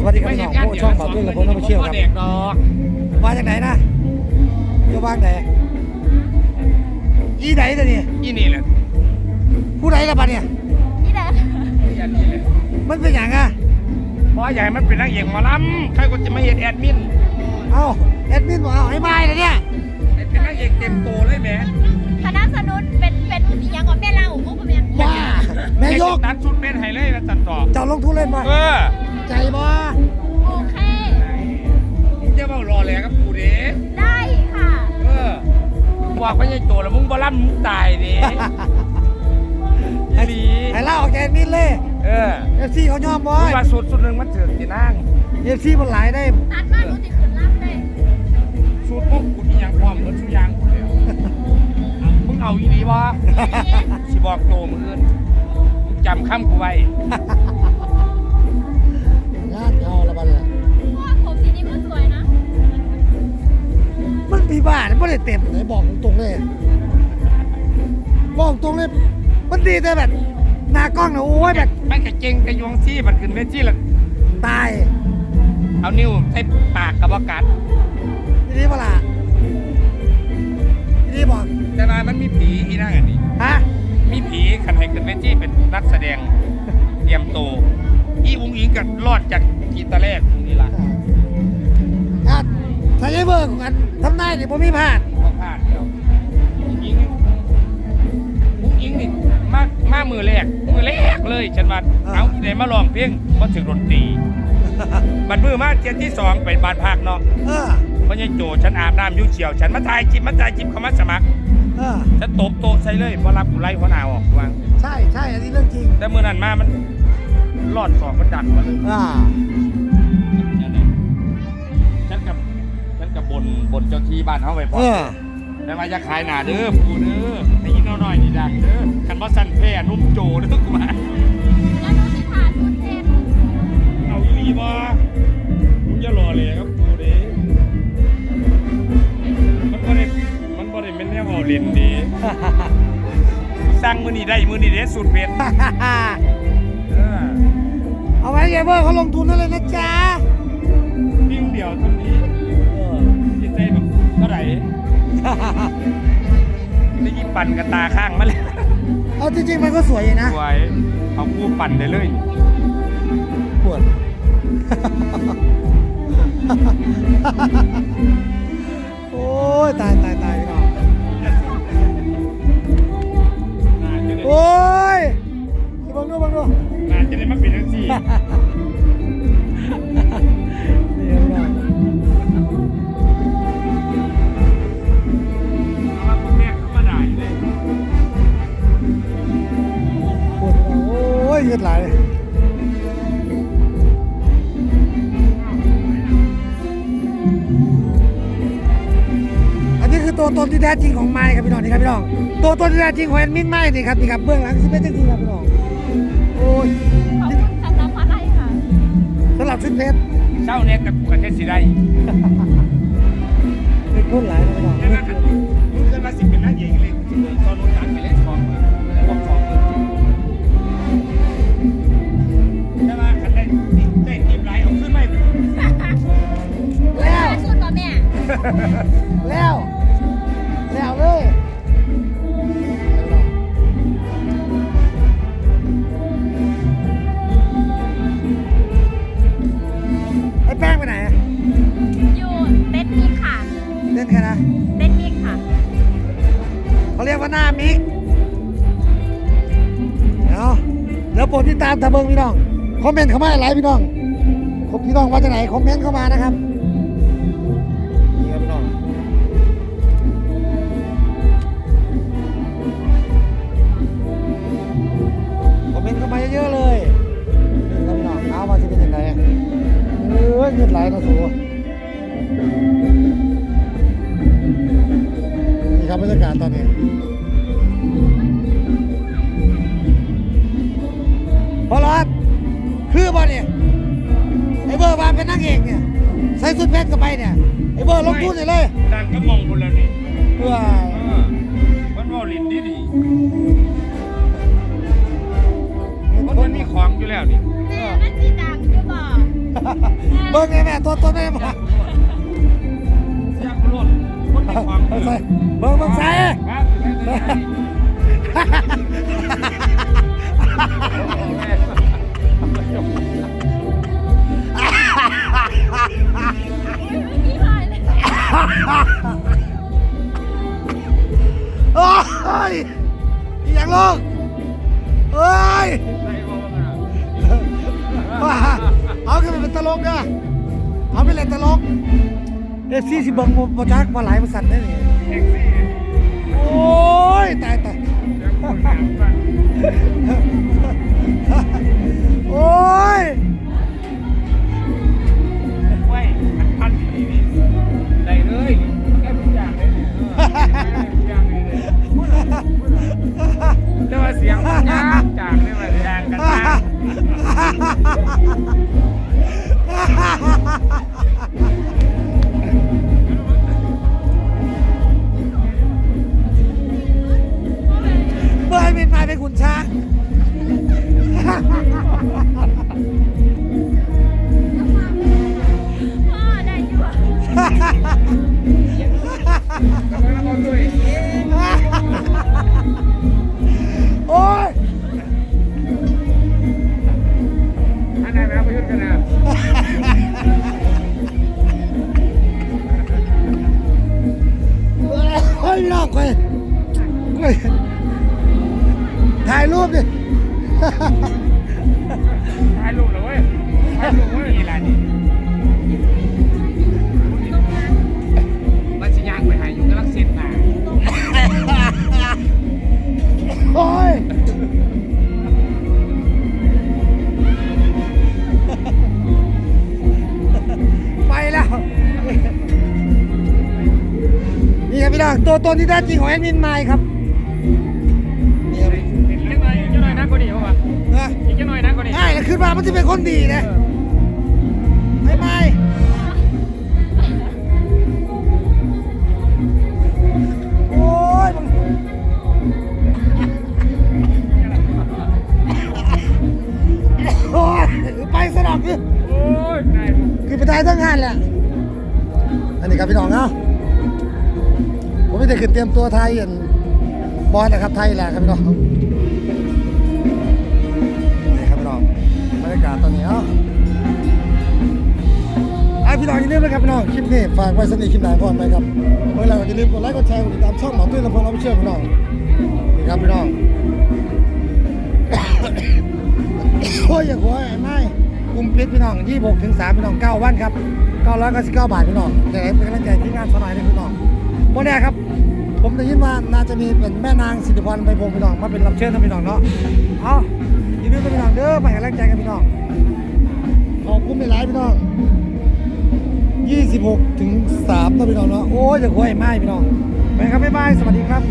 สวัสดีครับพี่น้องผู้ช่องบ่าวตุ้ยกับผมน้องมาเชี่ยวครับ เด็กดอกมาจากไหนนะจะวางไหนอีไหนตัวนี่อีนี่แหละผู้ไหนละบัดเนี่ย นี่แหละอีอันนี้แหละมันเป็นอย่างอะ เพราะใหญ่มันเป็นนักเอกหมอลำใครก็จะมาเห็นแอดมินเอ้าแอดมินบอกเอาให้ไม้เลยเนี่ยเป็นนักเอกเต็มโตเลยแหมคณะสนุนเป็นเป็นอีหยังก่อนแม่เราโอ้ผมยังบ้าแม่ยกตัดชุดเป็นไฮเลยนะจันต่อเจ้าลงทุนเล่นบ่เออ ใจบ่โอเค มึงจะเมารอแหลกับกูเด้ได้ค่ะ เออบอกว่าใหญ่โตแล้วมึงบ่ล่ำมึงตายเด้ อีหลีให้เล่าออกจากแอดมินเลยเออเอฟซีเขายอมบ่มึงว่าสุดสุดหนึ่งมันเถื่อนที่นั่งเอฟซีมันหลายได้ตัดมารู้จิขึ้นล่ำเลยสุดพวกกูมีหยังพร้อมเหมือนสุดยางกูแล้วมึงเอาอีหลีบ่ สิบอกโตมืออื่นมึงจำคำกูไว้ มันปีบ้านไม่ได้เต็มเลยบอกตรงๆเลยบอกตรงเลยมันดีแต่แบบหน้ากล้องนะโอ้ยแบบมันกะเก่งกะยวงซี่มันขึ้นเวทีและตาย เอานิ้วใส่ปากกับว่ากัดทีนี้เวลาทีนี้บอกแต่ว่ามันมีผีอีนั่งอันนี้ฮะมีผีขันให้ขึ้นเวทีเป็นนักแสดงเตรียมโตวอีอุ้งอิงกับรอดจากกีตาร์แรกนี่ล่ะอะ ถ้าใช้เบอร์ของกันทำนายนี่ผมมีพลาดก็พลาดเดียวอุ้งอิงอุ้งอิงนี่มามามือแรกมือแรกเลยฉันว่าเอาที่ไหนมาลองเพลงมาถึงดนตรีบัดมือมาเทียนที่สองไปบ้านพักเนาะเออเพราะยังโจฉันอาบน้ำอยุ่เฉียว ฉันมาถ่ายจิบมาถ่ายจิบเขามาสมัครเออฉันตบโต๊ะใส่เลยพอรับกูไล่หัวหน้าออกวางใช่ใช่อันนี้เรื่องจริงแต่มือนั้นมามันรอดสองมันดันมาเลยอ่า บบนบนเจ้าที่บ้านเขาไปพเอออ แต่ว่าจะขายหนาเด้อปูเด้อให้ยินเอาหน่อยนี่ดังเด้อคันว่าสั่นแพร่นุ่มโจเด้อกูมาแล้วรู้สิผ่าสุดเทพเอาอีหลีบ่มึงอย่ารอเลยครับปูเด้มันบ่ได้มันบ่ได้เป็นแนวเอาเล่นเดีสั่งมือนี่ได้มือนี่เด้สุดเผ็ดเออเอาไว้เยเบอร์เขาลงทุนนั่นเลยนะจ๊ะปิ้งเดียวเท่านี้ เเท่าไหร่ ได้ยินปั่นกับตาข้างมาเลยเอาจริงๆมันก็สวยอยู่นะสวยเอาคู่ปั่นได้เลยปวด โอ้ยตายตายตายพี่น้องน่าจะได้โอ้ยบังดูบังดูน่าจะได้มาเป็นทั้งสี่ ดไหลเลยอันนี้คือตัวตนที่แท้จริงของไม้ครับพี่น้องนี่ครับพี่น้องตัวตนที่แท้จริงของแอดมินไม้นี่ครับนี่ครับเบื้องหลังสิเป็นจริงๆครับพี่น้องโอ้ยขอบคุณสำหรับอะไรค่ะสำหรับชุดเพชรเช้าเนี่ยกับกูกับเจสิได้เป็นคนหลายนะพี่น้องแหน้ามิกเดี๋ยวเดี๋ยวโปรดติดตามทาเบิงพี่น้อง คอมเมนต์เข้ามาหลายพี่น้องคบพี่น้องว่าจะไหนคอมเมนต์เข้ามานะครับนี่ครับพี่น้องคอมเมนต์เข้ามาเยอะๆเลยนี่ครับพี่น้องเอามาจะเป็นยังไงเออเงินไหลนะสูนี่ครับบรรยากาศตอนนี้ คือบอลเนี่ยไอ้เบอร์มาเป็นนักเอกเนี่ยใส่สุดเพชรเข้าไปเนี่ยไอ้เบอร์ลงทุนเลยเลยดังก็มองคนแล้วนี่เพื่อเออมันว่าลิ้นดีดีมันมันมีของอยู่แล้วนี่แม่มันสีดังจะบอกเบิ้งแม่แม่ตัวตัวแม่มาเสียงโลดคนมีความเบิ้งใส่เบิ้งเบิ้งใส่ครับพี่หายเลย โอ้ยอีหยังลูกเอ้ยเอาขึ้นมาเป็นตลกเด้อเอาไปเล่นตลกเอฟซีสิบิ่งบ่บ่จักว่าหลายบริษัทได้นี่โอ้ยตายตาย โอ้ย อะแล้วก็ด้วยโอ้ยอันไหนนะประยุทธ์กันนะเฮ้ยพี่น้องคุยคุยถ่ายรูปดิ นี่ครับพี่น้องตัวตนที่แท้จริงของแอดมินไมค์ครับนี่ครับอีกหน่อยอีกหน่อยนะก็ดีเพราะว่านะอีกหน่อยนะคนนี้ใช่แล้วขึ้นมามันจะเป็นคนดีนะไม่ไม่ รียมตัวไทยอันบอลนะครับไทยแหละครับพี่น้องนี่ครับพี่น้องบรรยากาศตอนนี้เนาะไอพี่น้องอย่าลืมนะครับพี่น้องคลิปนี้ฝากไว้สนิทคลิปไหนพร้อมไหมครับเมื่อไหร่ก็อย่าลืมกดไลค์กดแชร์กดติดตามช่องหมอตุ้ยลำโพงเราไม่เชื่อพี่น้องนี่ครับพี่น้องโอ้ยอย่าหัวไอ้ไม่กุมปิดพี่น้อง26ถึง3พี่น้อง9วันครับ999บเก้าบาทพี่น้องอยากให้เป็นกำลังใจที่งานสมัยเลยพี่น้องวันนี้ครับ ผมได้ยินว่าน่าจะมีเป็นแม่นางสิริพรไปพงพี่น้องมาเป็นรับเชิญนพี่น้องเนาะเอายินดีกับพี่น้องเด้อมาให้กำลังใจกันพี่น้องขอบคุณหลายพี่น้อง26ถึง3นะพี่น้องเนาะโอ้ยอย่าหัวไอ้ไม่พี่น้องไปครับบ๊ายบายสวัสดีครับ